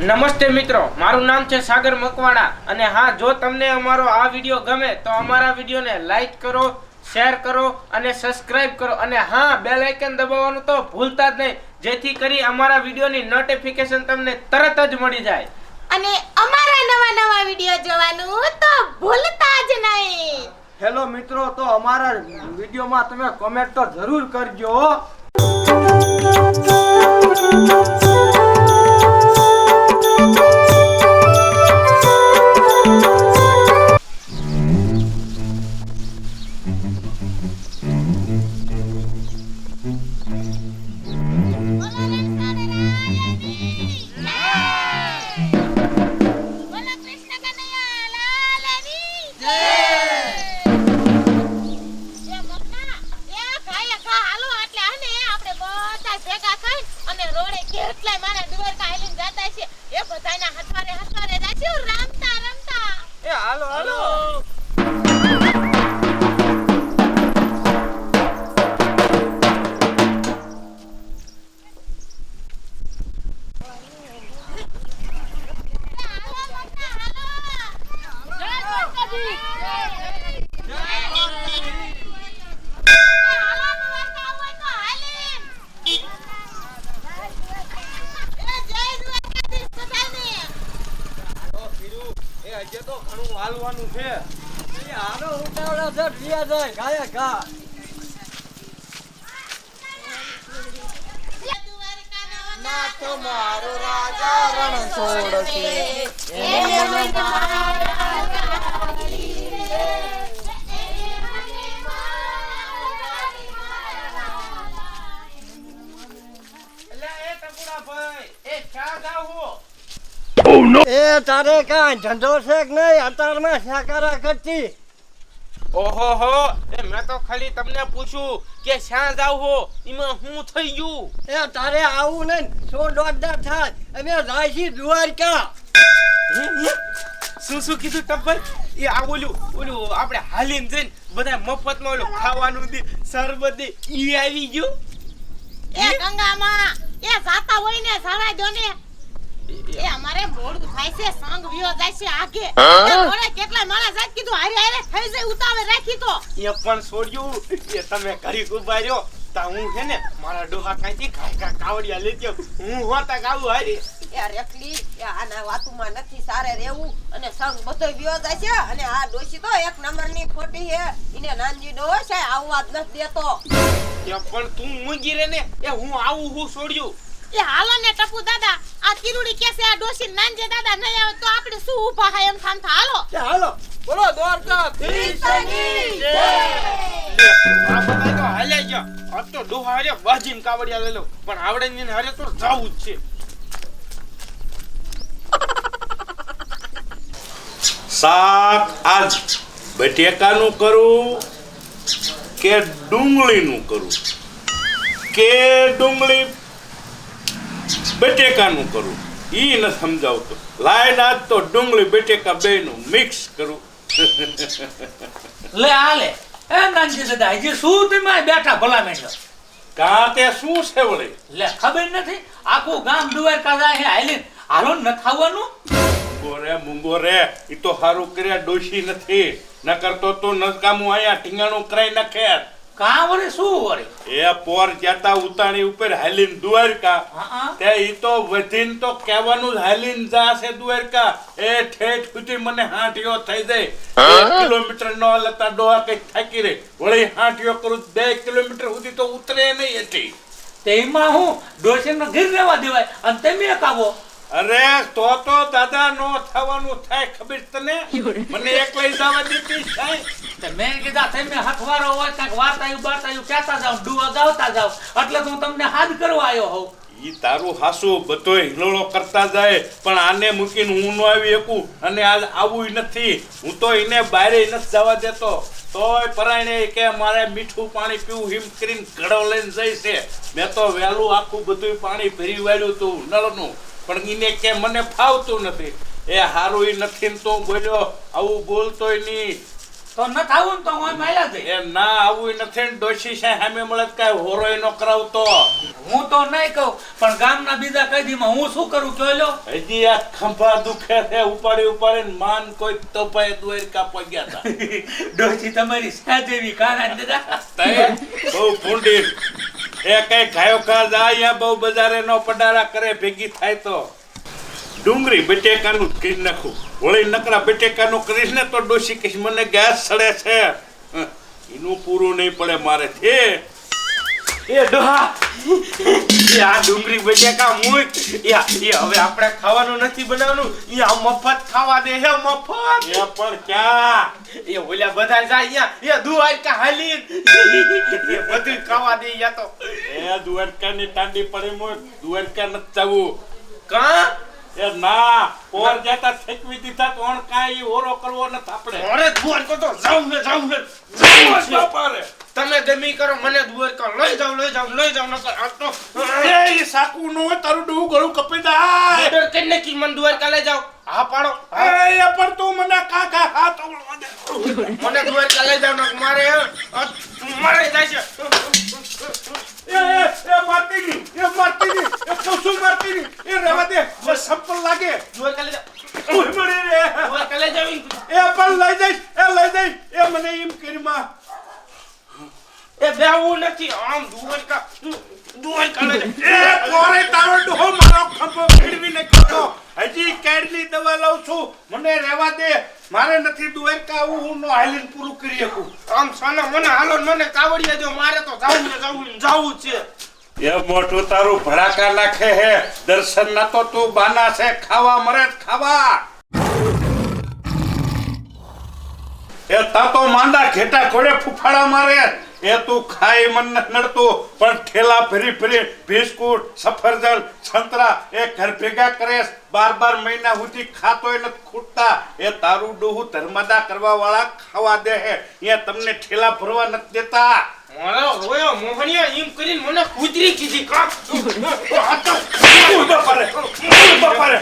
નમસ્તે મિત્રો મારું નામ છે સાગર મકવાણા અને હા જો તમને અમારો આ વીડિયો ગમે તો અમારા વિડીયોને લાઈક કરો શેર કરો અને સબસ્ક્રાઇબ કરો. અને હા બેલ આઇકન દબાવવાનું તો ભૂલતા જ નહીં જેથી કરી અમારા વિડીયોની નોટિફિકેશન તમને તરત જ મળી જાય. અને અમારા નવા નવા વીડિયો જોવાનું તો ભૂલતા જ નહીં. હેલો મિત્રો તો અમારા વિડીયોમાં તમે કોમેન્ટ તો જરૂર કરજો. મારો રાજા રણ એને એ તારે કાંઈ ધંધો છે કે નહીં? અત્યારમાં સાકારા કરતી. ઓહો હો એ મેં તો ખાલી તમને પૂછ્યું કે શ્યાં જાવ હો? એમાં હું થઈ ગયું? એ તારે આવું નહીં સો દોઢ થાય. અમે રાશી દ્વારકા. શું શું કીધું ટપ્પર એ આ ઓલું ઓલું આપણે હાલીને જઈને બધા મફતમાં ઓલું ખાવાનું દે શરબત દે ઈ આવી ગયું? એ ગંગામાં એ જાતા હોય ને સારા જો ને એ અમારે મોડું થાય છે સંગ વિયો જાય છે આગે. મોડે કેટલા માણસ જાય કીધું હારે હારે થઈ જાય ઉતાવે રાખી તો. એ પણ છોડ્યું. એ તમે ઘરી ઊભા તા હું છે ને મારા ડોહા કાંઈથી કાંઈ કાંઈ કાવડિયા લઈ હું હોતા ગાવું હારી. એ રેખલી એ આના વાતુમાં નથી સારે રહેવું. અને સંગ બધો વિયો જાય છે અને આ ડોશી તો એક નંબરની ખોટી છે. એને નાનજી ડોશ આવવા જ નથી દેતો. એ પણ તું મૂંગી રે ને એ હું આવું હું છોડ્યું. એ હાલો ને ટપુ દાદા આ કિરુડી કેસે આ ડોશી નાનજે દાદા નહીં આવે તો આપણે શું ઊભા હાય એમ થામ થા? હાલો. હાલો. બોલો દ્વારકા લે, આ બધા તો હાલ્યા ગયા. આ તો ડોહા હારે બાજીને કાવડિયા લેલો પણ આવડે ને હારે તો જાવું જ છે. શાક આજ બટેકાનું કરું કે ડુંગળીનું કરું? કે ડુંગળી બટેકાનું કરું. એ ન સમજાવતો. આજ તો ડુંગળી બટેકા બેનું મિક્સ કરું. લે આ લે. એ નાનજી દાદા હજી શું તમે બેઠા ભલા મેં કાં તે શું છે વળી? લે ખબર નથી. આખું ગામ દુવાર કાઢા હે હાલી હાલો ન ખાવાનું? ગોરે મૂંગો રે ઈ તો હારું કર્યા ડોશી નથી. ન કરતો તો નકામું આયા ઠીંગાણું કરાઈ નાખે. કાં વળી શું વરે? એ પોર જતા ઉતાણી ઉપર હાલીન દ્વારકા તે ઈ તો વધીન તો કહેવાનું હાલીન જાશે દ્વારકા. એ ઠેઠ સુધી મને હાંટીઓ થઈ જાય. એક કિલોમીટર નો લતા ડોહા કઈ થાકી રે. વળી હાંટીઓ કરું તો બે કિલોમીટર સુધી તો ઉતરે નહીં હતી તેમાં હું ડોશીને ઘર રહેવા દેવાય અને તમે કાવો અરે તો તો દાદા નો થવાનું થાય ખબર તને? મને એકલા જવા દીધી થાય તે મેં કીધા થઈને હથવારો હોય કાંઈક વાર્તાયું આવ્યું કહેતા જાવ ડુવા ગાવતા જાવ એટલે હું તમને હાથ કરવા આવ્યો હોઉં. ઈ તારું હાસુ બધોય હિલોળો કરતા જાય પણ આને મૂકીને હું ન આવી શકું અને આજ આવું નથી. હું તો એને બારે નથી જવા દેતો. તોય પરાયણે કે મારે મીઠું પાણી પીવું હિમ કરીને ઘડો લઈને જાય છે મેં તો વહેલું આખું બધું પાણી ભરી વાળ્યું તું નળનું. પણ એને કે મને ફાવતું નથી. એ હારું ઈ નથી તો બોલ્યો આવું બોલતોય નહીં. તો ન થાવું ને તો હું માયલા થઈ એ ના આવું નથી ને ડોશી છે સામે મળે કાંઈ હોરોય નો કરાવતો. હું તો નહીં કહું પણ ગામના બીજા કઈ દીમાં હું શું કરું કયો લો. હજી આ ખંભા દુખે છે ઉપાડી ઉપાડી માન કોઈ તપાય દ્વારકા પગ્યા હતા ડોશી તમારી સાજેવી કાના દાદા. બહુ ભૂંડી. એ કઈ ખાયો ખા જાય બહુ બજારે નો પડારા કરે, ભેગી થાય તો. ડુંગળી બટેકાનું કરી નાખું. વળી નકરા બટેકાનું કરીશ ને તો ડોસી કહીશ, મને ગેસ સડે છે. એનું પૂરું નહીં પડે મારે. છે એ ડોહા. એ આ ડુંગળી બટેકા મુય એ એ હવે આપણે ખાવાનું નથી બનાવવાનું. એ આ મફત ખાવા દે હે મફત. એ પણ ક્યાં? એ ઓલા બધા જાય અહીંયા. એ દ્વારકા હાલી એ બધું ખાવા દે યા તો. એ દ્વારકાની ટાંડી પડી મોય દ્વારકા નથી જવું. કા? એ ના પોર જતા ફેંકવી દીધા તો ઓણ કાંઈ ઓરો કરવો નથી આપણે. અરે દ્વારકા તો જાવું હે જાવું હે. જાવું જ બાપારે. તમે ગમે કરો મને દ્વારકા લઈ જાવ લઈ જાવ લઈ જાવ નકર આ એ સાકુ નો તારું ડૂ ગળું કપી જાય. ઓર્ડર કરી નાખી મને દ્વારકા લઈ જાવ હા પાડો. એ પર તું મને કા કા હા તો મને દ્વારકા લઈ જાવ મારે મારે જાય છે. એ એ એ મારતી ની એ મારતી ની એ કશું મારતી ની એ રેવા દે એ સંપલ લાગે. દ્વારકા લઈ જાવ ઓય મરે રે. દ્વારકા લઈ જાવ એ પણ લઈ જઈશ એ લઈ જઈશ. એ મને એમ કરી માં. એ બેવું નથી આમ ફેરવી નાખ્યો હજી કેડની દવા લઉં છું મને રહેવા દે મારે નથી હાલીને પૂરું કરી મારે તો જાવું છે એ મોટું તારું ભડાકા નાખે હે. દર્શન ના તો તું બાના છે. ખાવા મરે ખાવા. એ તા તો માંદા ઘેટા ઘોડે ફૂફાડા મારે. એ તું ખાઈ મન નડતું પણ ઠેલા ફરી ફરી બિસ્કુટ સફરજન સંતરા એ ઘર ભેગા કરે બાર બાર મહિના સુધી ખાતોય નથી ખૂટતા. એ તારું ડોહું ધર્મદા કરવા વાળા ખાવા દે હે. અહીંયા તમને ઠેલા ભરવા નથી દેતા. મારા રોયો મોહનિયા એમ કરીને મને કૂતરી કીધી કા? બાપારે, બાપારે,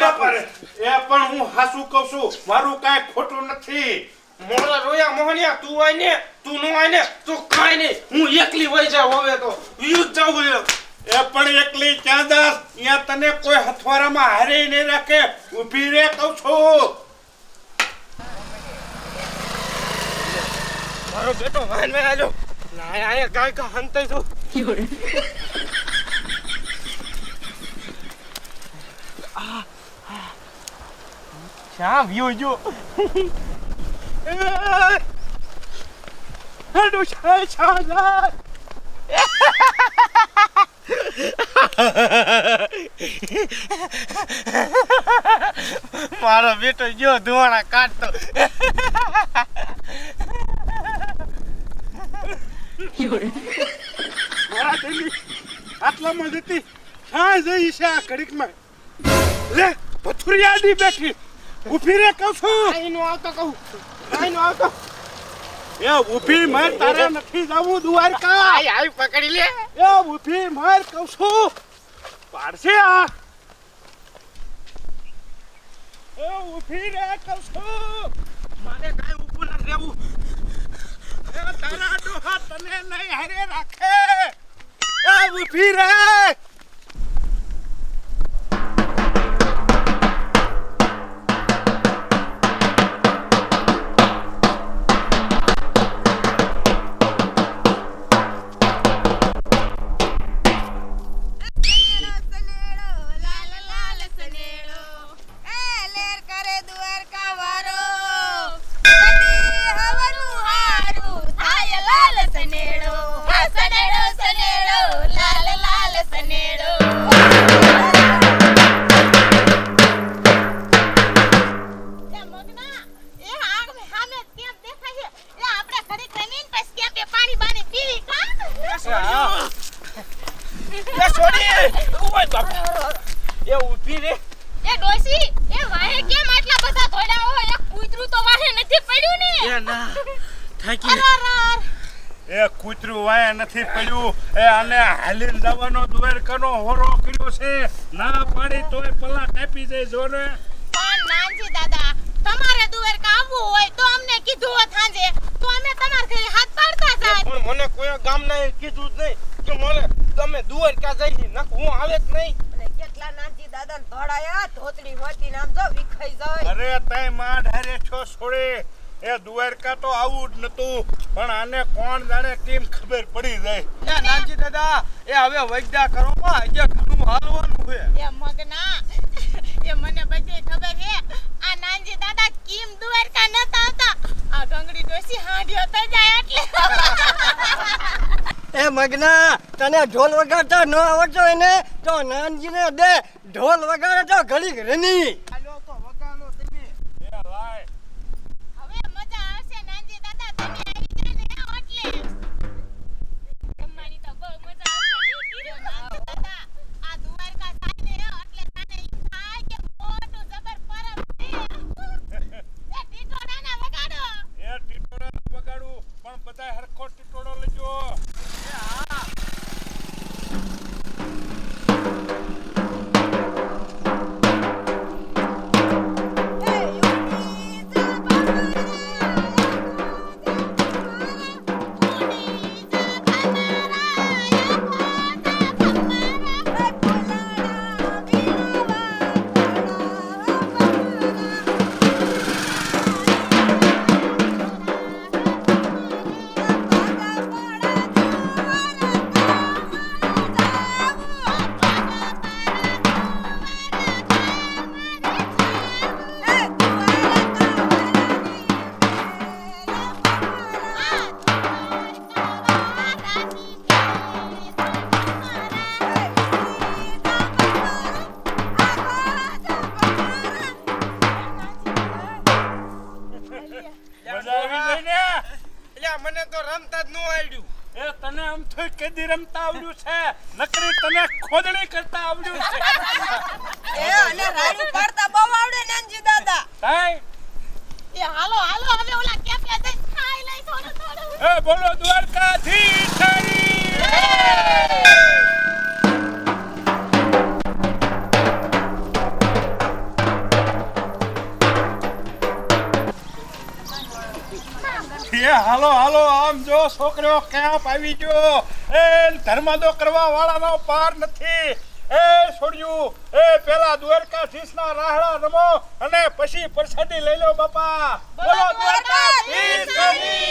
બાપારે. એ પણ હું હાસુ કહું છું મારું કાંઈ ખોટું નથી. મોરા રોયા મોહનિયા તું આય ને તું નો આય ને તો કાંઈ નહીં. હું એકલી વઈ જાવ હવે તો. યુદ્ધ જાવું એમ. એ પણ એકલી ક્યાં દાસ ત્યાં તને કોઈ હથવારામાં હારે નહીં રાખે. ઊભી રે કહું છું. મારો બેટો વાન મે આજો. ના આયા ગાય કા હંતે છું. શ્યામ વ્યુ જો? છાય છાય મારો બેટો જો ધુવાણા કાઢતો. આટલામાં જતી ક્યાં જઈ છે આ ઘડીકમાં? લે પથુરિયાદી બેઠી. ઊભી રે કહું છું. આવતો કહું. એ ઊભી માર તારે નથી જવું દ્વારકા. આઈ આઈ પકડી લે. એ ઊભી માર કહું છું. પાડશે આ? એ ઊભી રે કહું છું. મારે કાઈ ઊભું ન રહેવું. એ તારા ડોહા તને નહીં હારે રાખે. એ ઊભી રે. નથી પડ્યું. એ આને હાલીને જવાનો દ્વારકાનો હોરો કર્યો છે. ના પાડી તોય પલા કાપી જાય જો ને. પણ નાનજી દાદા તમારે દ્વારકા આવવું હોય તો અમને કીધું હોત સાંજે તો અમે તમારા ઘરે હાથ પાડતા જાય પણ મને કોઈ ગામના કીધું જ નહીં કે મને તમે દ્વારકા જઈ નક હું આવે જ નહીં. અને કેટલા નાનજી દાદા ધોળાયા ધોતડી હોતી નામ જો વિખાઈ જાય. અરે તઈ માં ઢારે છો છોડે. એ દ્વારકા તો આવું જ નતું પણ આને કોણ જાણે કેમ ખબર પડી જાય. એ નાનજી દાદા એ હવે વૈદ્યા કરો માં આજે ઘણું હાલવાનું છે. એ મગના એ મને બધી ખબર છે. આ નાનજી દાદા કેમ દ્વારકા નતા આવતા? આ ગંગડી ડોસી હાંડ્યો થઈ જાય એટલે. એ મગના તને ઢોલ વગાડતા ન આવડતો એને તો નાનજીને દે. ઢોલ વગાડે તો ઘડીક રની પણ બધા હરખો ટીટોડો બોલો દ્વારકાધીશ હાલો હાલો આમ જો છોકરો ક્યાં આવી ગયો? એ ધર્માદો કરવા વાળાનો પાર નથી. એ છોડ્યું. એ પેલા દ્વારકાધીશ ના રાહડા રમો અને પછી પ્રસાદી લઈ લો બાપા. બોલો દ્વારકાધીશ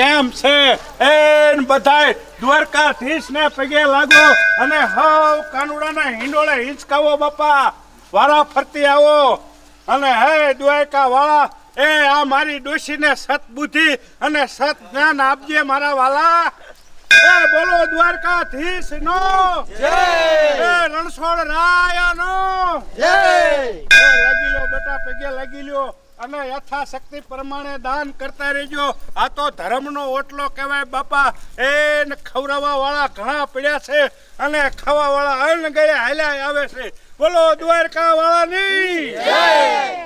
કેમ્પ છે? એન બધાય દ્વારકાધીશ ને પગે લાગો અને હવ કાનુડાના હિંડોળે હિંચકાવો બાપા. વારા ફરતી આવો. અને હે દ્વારકા વાળા એ આ મારી ડોશીને સત બુદ્ધિ અને સત જ્ઞાન આપજે મારા વાલા. એ બોલો દ્વારકાધીશ નો જય. એ રણછોડ રાયા નો જય. એ લાગી લ્યો બેટા પગે લાગી લ્યો. અને યથાશક્તિ પ્રમાણે દાન કરતા રહેજો. આ તો ધર્મનો ઓટલો કહેવાય, બાપા. એ ખવડાવવાવાળા વાળા ઘણા પડ્યા છે અને ખાવા વાળા અન્ન ગળે હાલ્યા આવે છે. બોલો, દ્વારકાવાળાની! જય!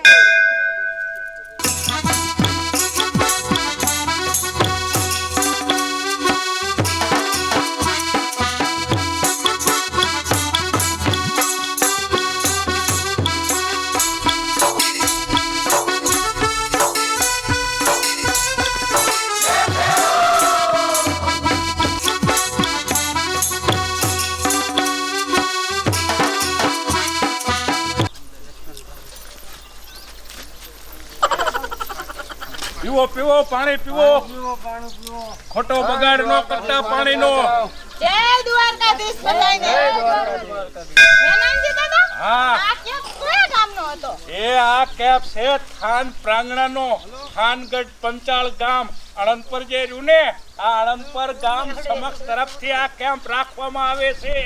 પીવો પીવો પાણી પીવો. ખોટો બગાડ નો કરતા પાણીનો. જય દ્વારકાધીશ હા આ કેમ કયા ગામનો હતો? એ આ કેપ છે ખાન પ્રાંગણા નો થાનગઢ પંચાળ ગામ આણંદપર જે રહ્યું ને આ આણંદપર ગામ સમક્ષ તરફથી આ કેમ્પ રાખવામાં આવે છે.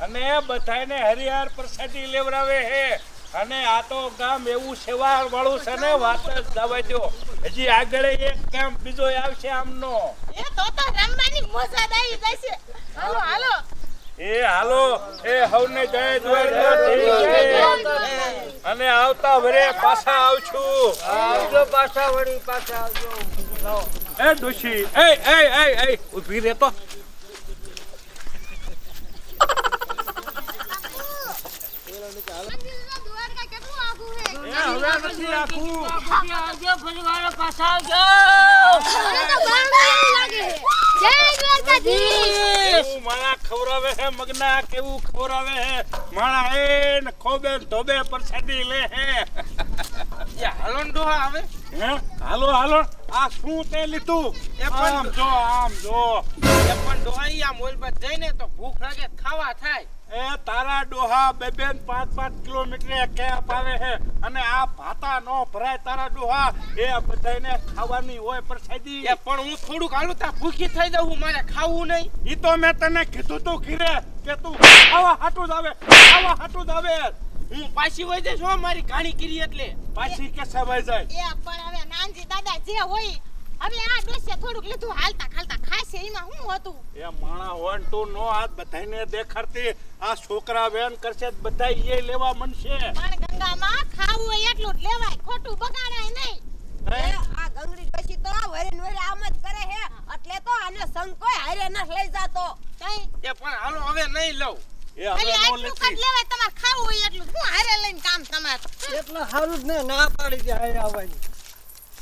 અને બધાને હરિહર પ્રસાદી લેવડાવે છે. અને આ તો ગામ એવું સેવા વાળું છે ને વાત જ જવા દો હજી આગળ એક કામ બીજો આવશે આમનો. એ તો તો રમવાની મજા આવી જશે. હાલો હાલો. એ હાલો એ હવને જય દ્વારકાધીશ અને આવતા વરે પાછા આવશું. આવજો પાછા વળી પાછા આવજો. એ ડુશી એ એ એ એ ઊભી રહે તો કેટલું હવે નથી ખવરાવે હે મગના કેવું ખવરાવે હે માણા એ ને ખોબે ધોબે પ્રસાદી લે હે હાલો ડોહા આવે? હે? હાલો હાલો. આ શું તે લીધું? એ પણ- આમ જો આમ જો. એ પણ ડોહા આ મોલ પર જઈને તો ભૂખ લાગે ખાવા થાય. એ તારા ડોહા બે બે પાંચ પાંચ કિલોમીટર કેપ આવે છે અને આ ભાતા નો ભરાય તારા ડોહા. એ બધાને ખાવાની હોય પ્રસાદી. એ પણ હું થોડુંક હાલું તા ભૂખી થઈ જાઉં મારે ખાવું નહીં. ઈ તો મેં તને કીધું તું ખીરે કે તું ખાવા હાટું જ આવે ખાવા હાટું જ આવે. હું પાછી વઈ જઈશ હો મારી ઘાણી કરી એટલે. પાછી કે સવાઈ જાય? એ પણ હવે નાનજી દાદા જે હોય હવે આ ડોસે થોડુંક લીધું હાલતા ખાલતા ખાશે એમાં શું હતું? એ માણા વન ટુ નો આ બધાને દેખાડતી. આ છોકરા વેન કરશે બધા એ લેવા મનશે. પણ ગંગામાં ખાવું હોય એટલું જ લેવાય ખોટું બગાડાય નહીં. એ આ ગંગડી પછી તો વરે ને વરે આમ જ કરે હે. એટલે તો આને સંકોય હારે ન લઈ જાતો. એ પણ હાલો હવે નહીં લઉં. એ હવે નો લેતી લેવાય તમારે ખાવું હોય એટલું. હું હારે લઈને કામ તમારે? એટલે સારું જ ને ના પાડી દે હારે આવવાની.